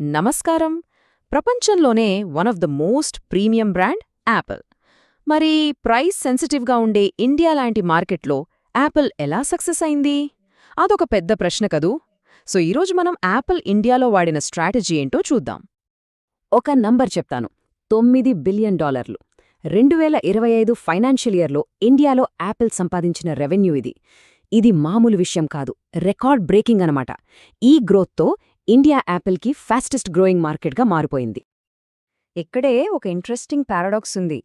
నమస్కారం. ప్రపంచంలోనే one of the most premium brand Apple మరి ప్రైస్ సెన్సిటివ్గా ఉండే ఇండియా లాంటి మార్కెట్లో యాపిల్ ఎలా సక్సెస్ అయింది? అదొక పెద్ద ప్రశ్న కదూ. సో ఈరోజు మనం యాపిల్ ఇండియాలో వాడిన స్ట్రాటజీ ఏంటో చూద్దాం. ఒక నంబర్ చెప్తాను. తొమ్మిది బిలియన్ డాలర్లు. రెండు వేల ఇరవై ఐదు ఫైనాన్షియల్ ఇయర్లో ఇండియాలో యాపిల్ సంపాదించిన రెవెన్యూ ఇది. ఇది మామూలు విషయం కాదు. రికార్డ్ బ్రేకింగ్ అనమాట ఈ గ్రోత్తో ఇండియా యాపిల్కి ఫాస్టెస్ట్ గ్రోయింగ్ మార్కెట్గా మారిపోయింది. ఇక్కడే ఒక ఇంట్రెస్టింగ్ పారాడాక్స్ ఉంది.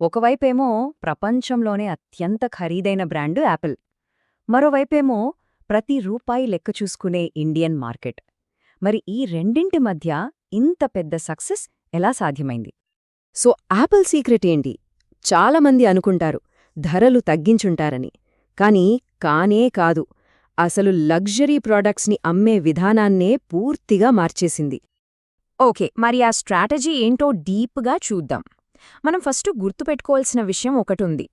ఒకవైపేమో ప్రపంచంలోనే అత్యంత ఖరీదైన బ్రాండు యాపిల్. మరోవైపేమో ప్రతి రూపాయి లెక్క చూసుకునే ఇండియన్ మార్కెట్. మరి ఈ రెండింటి మధ్య ఇంత పెద్ద సక్సెస్ ఎలా సాధ్యమైంది? సో యాపిల్ సీక్రెట్ ఏంటి? చాలామంది అనుకుంటారు ధరలు తగ్గించుంటారని. కానీ కానే కాదు. అసలు లగ్జరీ ప్రోడక్ట్స్ని అమ్మే విధానాన్నే పూర్తిగా మార్చేసింది. ఓకే మరి ఆ స్ట్రాటజీ ఏంటో డీప్గా చూద్దాం. మనం ఫస్ట్ గుర్తుపెట్టుకోవాల్సిన విషయం ఒకటుంది.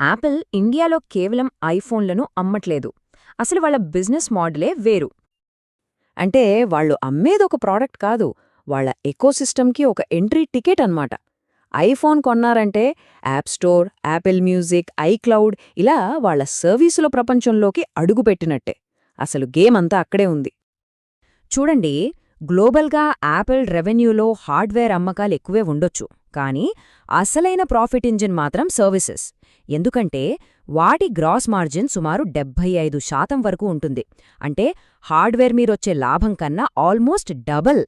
యాపిల్ ఇండియాలో కేవలం ఐఫోన్లను అమ్మట్లేదు. అసలు వాళ్ళ బిజినెస్ మోడలే వేరు. అంటే వాళ్ళు అమ్మేదొక ప్రోడక్ట్ కాదు వాళ్ళ ఎకోసిస్టమ్కి ఒక ఎంట్రీ టికెట్ అన్నమాట. IPhone కొన్నారంటే app store Apple music iCloud ఇలా వాళ్ళ సర్వీసుల ప్రపంచంలోకి అడుగుపెట్టినట్టే అసలు గేమ్ అంతా అక్కడే ఉంది. చూడండి గ్లోబల్గా యాపిల్ రెవెన్యూలో హార్డ్వేర్ అమ్మకాలు ఎక్కువే ఉండొచ్చు. కానీ అసలైన ప్రాఫిట్ ఇంజిన్ మాత్రం సర్వీసెస్. ఎందుకంటే వాటి గ్రాస్ మార్జిన్ సుమారు డెబ్బై ఐదు శాతం వరకు ఉంటుంది. అంటే హార్డ్వేర్ మీరొచ్చే లాభం కన్నా ఆల్మోస్ట్ డబల్.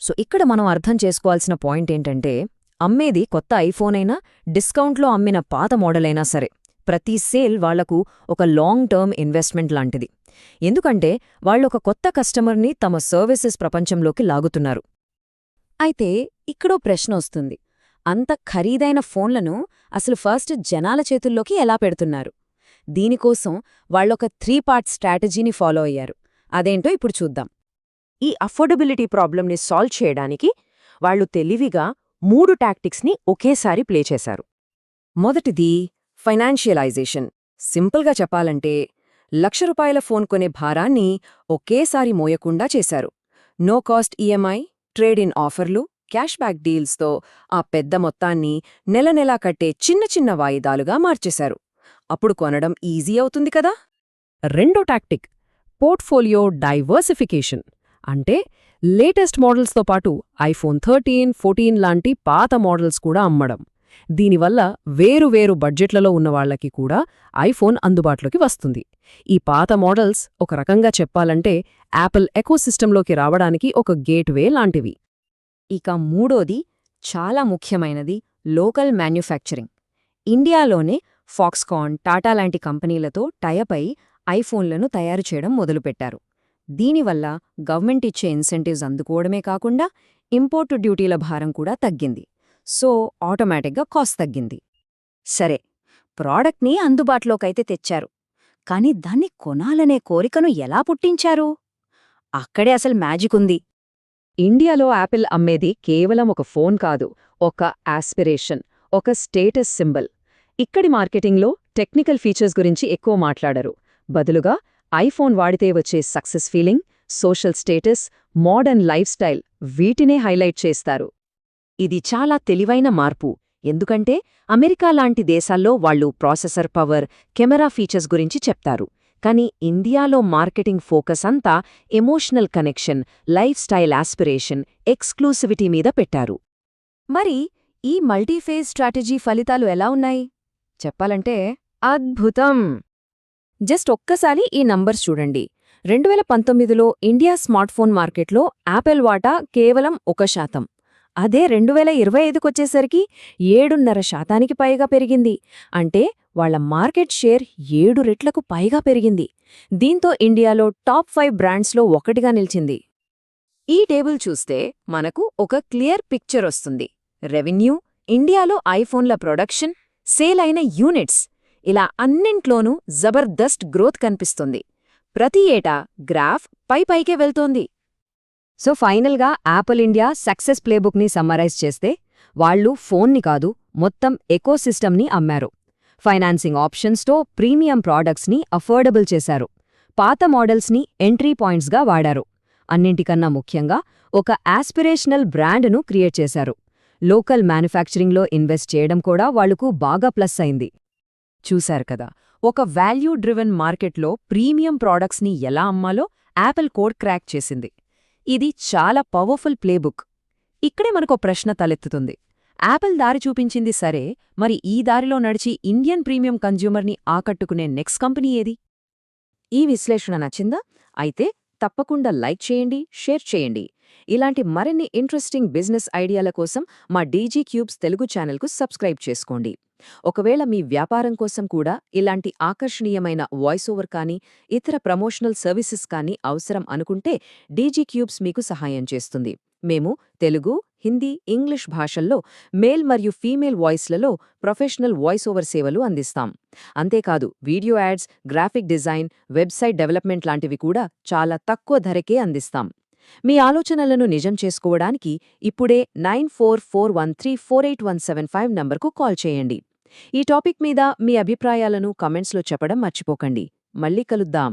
సో ఇక్కడ మనం అర్థం చేసుకోవాల్సిన పాయింట్ ఏంటంటే అమ్మేది కొత్త ఐఫోన్ అయినా డిస్కౌంట్లో అమ్మిన పాత మోడలైనా సరే. ప్రతి సేల్ వాళ్ళకు ఒక లాంగ్ టర్మ్ ఇన్వెస్ట్మెంట్ లాంటిది. ఎందుకంటే వాళ్ళొక కొత్త కస్టమర్ని తమ సర్వీసెస్ ప్రపంచంలోకి లాగుతున్నారు. అయితే ఇక్కడో ప్రశ్న వస్తుంది. అంత ఖరీదైన ఫోన్లను అసలు ఫస్ట్ జనాల చేతుల్లోకి ఎలా పెడుతున్నారు? దీనికోసం వాళ్ళొక త్రీ పార్ట్ స్ట్రాటజీని ఫాలో అయ్యారు. అదేంటో ఇప్పుడు చూద్దాం. ఈ అఫోర్డబిలిటీ ప్రాబ్లంని సాల్వ్ చేయడానికి వాళ్ళు తెలివిగా మూడు టాక్టిక్స్ని ఒకేసారి ప్లే చేశారు. మొదటిది ఫైనాన్షియలైజేషన్. సింపుల్గా చెప్పాలంటే లక్ష రూపాయల ఫోన్ కొనే భారాన్ని ఒకేసారి మోయకుండా చేశారు. No cost EMI trade in ఆఫర్లు క్యాష్బ్యాక్ డీల్స్తో ఆ పెద్ద మొత్తాన్ని నెల నెలా కట్టే చిన్న చిన్న వాయిదాలుగా మార్చేశారు. అప్పుడు కొనడం ఈజీ అవుతుంది కదా? రెండో టాక్టిక్ పోర్ట్ఫోలియో డైవర్సిఫికేషన్. అంటే లేటెస్ట్ మోడల్స్తో పాటు ఐఫోన్ థర్టీన్ ఫోర్టీన్ లాంటి పాత మోడల్స్ కూడా అమ్మడం. దీనివల్ల వేరువేరు బడ్జెట్లలో ఉన్నవాళ్ళకి కూడా ఐఫోన్ అందుబాటులోకి వస్తుంది. ఈ పాత మోడల్స్ ఒక రకంగా చెప్పాలంటే యాపిల్ ఎకోసిస్టంలోకి రావడానికి ఒక గేట్వే లాంటివి. ఇక మూడోది చాలా ముఖ్యమైనది లోకల్ మ్యాన్యుఫ్యాక్చరింగ్. ఇండియాలోనే ఫాక్స్కాన్ టాటా లాంటి కంపెనీలతో టయపై అయి ఐఫోన్లను తయారు చేయడం మొదలుపెట్టారు. దీనివల్ల గవర్నమెంట్ ఇచ్చే ఇన్సెంటివ్స్ అందుకోవడమే కాకుండా ఇంపోర్టు డ్యూటీల భారం కూడా తగ్గింది. సో ఆటోమేటిక్గా కాస్ట్ తగ్గింది. సరే ప్రోడక్ట్ని అందుబాటులోకైతే తెచ్చారు. కాని దాన్ని కొనాలనే కోరికను ఎలా పుట్టించారు? అక్కడే అసలు మ్యాజిక్ ఉంది. ఇండియాలో యాపిల్ అమ్మేది కేవలం ఒక ఫోన్ కాదు ఒక ఆస్పిరేషన్ ఒక స్టేటస్ సింబల్. ఇక్కడి మార్కెటింగ్లో టెక్నికల్ ఫీచర్స్ గురించి ఎక్కువ మాట్లాడరు. బదులుగా ఐఫోన్ వాడితే వచ్చే success feeling social status modern lifestyle వీటినే హైలైట్ చేస్తారు. ఇది చాలా తెలివైన మార్పు. ఎందుకంటే అమెరికా లాంటి దేశాల్లో వాళ్ళు ప్రాసెసర్ పవర్ కెమెరా ఫీచర్స్ గురించి చెప్తారు. కానీ ఇండియాలో మార్కెటింగ్ ఫోకస్ అంతా emotional connection lifestyle aspiration exclusivity మీద పెట్టారు. మరి ఈ మల్టీఫేజ్ స్ట్రాటజీ ఫలితాలు ఎలా ఉన్నాయి? చెప్పాలంటే అద్భుతం! జస్ట్ ఒక్కసారి ఈ నంబర్స్ చూడండి. రెండు వేల పంతొమ్మిదిలో ఇండియా స్మార్ట్ఫోన్ మార్కెట్లో యాపిల్ వాటా కేవలం ఒక శాతం. అదే రెండు వేల ఇరవై ఐదుకొచ్చేసరికి ఏడున్నర శాతానికి పైగా పెరిగింది. అంటే వాళ్ళ మార్కెట్ షేర్ ఏడు రెట్లకు పైగా పెరిగింది. దీంతో ఇండియాలో టాప్ ఫైవ్ బ్రాండ్స్లో ఒకటిగా నిలిచింది. ఈ టేబుల్ చూస్తే మనకు ఒక క్లియర్ పిక్చర్ వస్తుంది. రెవెన్యూ ఇండియాలో ఐఫోన్ల ప్రొడక్షన్ సేల్ అయిన యూనిట్స్ ఇలా అన్నింట్లోనూ జబర్దస్త్ గ్రోత్ కనిపిస్తుంది. ప్రతి ఏటా గ్రాఫ్ పై పైకే వెళ్తోంది. సో ఫైనల్గా యాపిల్ ఇండియా సక్సెస్ ప్లేబుక్ని సమ్మరైజ్ చేస్తే వాళ్ళు ఫోన్ని కాదు మొత్తం ఎకోసిస్టమ్ని అమ్మారు. ఫైనాన్సింగ్ ఆప్షన్స్తో ప్రీమియం ప్రాడక్ట్స్ని అఫోర్డబుల్ చేశారు. పాత మోడల్స్ని ఎంట్రీ పాయింట్స్గా వాడారు. అన్నింటికన్నా ముఖ్యంగా ఒక ఆస్పిరేషనల్ బ్రాండ్ను క్రియేట్ చేశారు. లోకల్ మ్యానుఫ్యాక్చరింగ్లో ఇన్వెస్ట్ చేయడం కూడా వాళ్ళకు బాగా ప్లస్ అయింది. చూశారు కదా. ఒక వాల్యూ డ్రివెన్ మార్కెట్లో ప్రీమియం ప్రోడక్ట్స్ని ఎలా అమ్మాలో యాపిల్ కోడ్ క్రాక్ చేసింది. ఇది చాలా పవర్ఫుల్ ప్లేబుక్ ఇక్కడే మనకో ప్రశ్న తలెత్తుతుంది. యాపిల్ దారి చూపించింది సరే మరి ఈ దారిలో నడిచి ఇండియన్ ప్రీమియం కన్జ్యూమర్ని ఆకట్టుకునే నెక్స్ట్ కంపెనీ ఏది? ఈ విశ్లేషణ నచ్చిందా? అయితే తప్పకుండా లైక్ చేయండి షేర్ చేయండి. ఇలాంటి మరిన్ని ఇంట్రెస్టింగ్ బిజినెస్ ఐడియాల కోసం మా డీజీ క్యూబ్స్ తెలుగు ఛానల్కు సబ్స్క్రైబ్ చేసుకోండి. ఒకవేళ మీ వ్యాపారం కోసం కూడా ఇలాంటి ఆకర్షణీయమైన వాయిస్ ఓవర్ కానీ ఇతర ప్రమోషనల్ సర్వీసెస్ కానీ అవసరం అనుకుంటే డీజీ క్యూబ్స్ మీకు సహాయం చేస్తుంది. మేము తెలుగు హిందీ ఇంగ్లీష్ భాషల్లో మేల్ మరియు ఫీమేల్ వాయిస్లలో ప్రొఫెషనల్ వాయిస్ ఓవర్ సేవలు అందిస్తాం. అంతేకాదు video ads graphic design website development లాంటివి కూడా చాలా తక్కువ ధరకే అందిస్తాం. మీ ఆలోచనలను నిజం చేసుకోవడానికి ఇప్పుడే nine four four one three four eight one seven five నంబర్కు కాల్ చేయండి. ఈ టాపిక్ మీద మీ అభిప్రాయాలను కమెంట్స్లో చెప్పడం మర్చిపోకండి. మళ్ళీ కలుద్దాం.